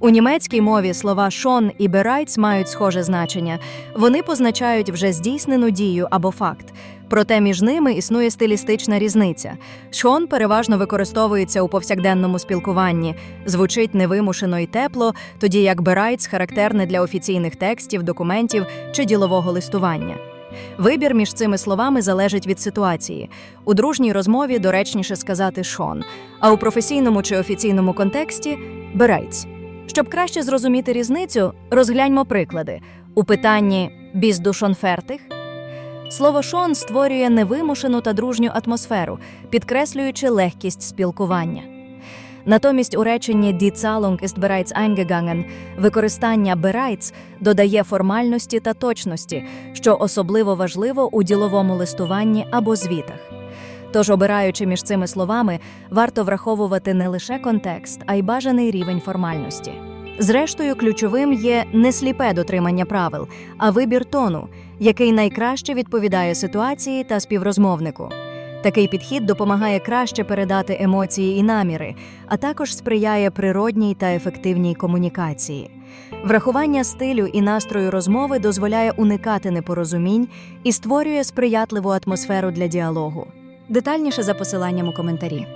У німецькій мові слова «schon» і «bereits» мають схоже значення. Вони позначають вже здійснену дію або факт. Проте між ними існує стилістична різниця. «Schon» переважно використовується у повсякденному спілкуванні, звучить невимушено і тепло, тоді як «bereits» характерне для офіційних текстів, документів чи ділового листування. Вибір між цими словами залежить від ситуації. У дружній розмові доречніше сказати «schon», а у професійному чи офіційному контексті «bereits». Щоб краще зрозуміти різницю, розгляньмо приклади. У питанні «Bist du? Слово «schon» створює невимушену та дружню атмосферу, підкреслюючи легкість спілкування. Натомість у реченні «Die Zahlung ist bereits eingegangen» використання «bereits» додає формальності та точності, що особливо важливо у діловому листуванні або звітах. Тож, обираючи між цими словами, варто враховувати не лише контекст, а й бажаний рівень формальності. Зрештою, ключовим є не сліпе дотримання правил, а вибір тону, який найкраще відповідає ситуації та співрозмовнику. Такий підхід допомагає краще передати емоції і наміри, а також сприяє природній та ефективній комунікації. Врахування стилю і настрою розмови дозволяє уникати непорозумінь і створює сприятливу атмосферу для діалогу. Детальніше за посиланням у коментарі.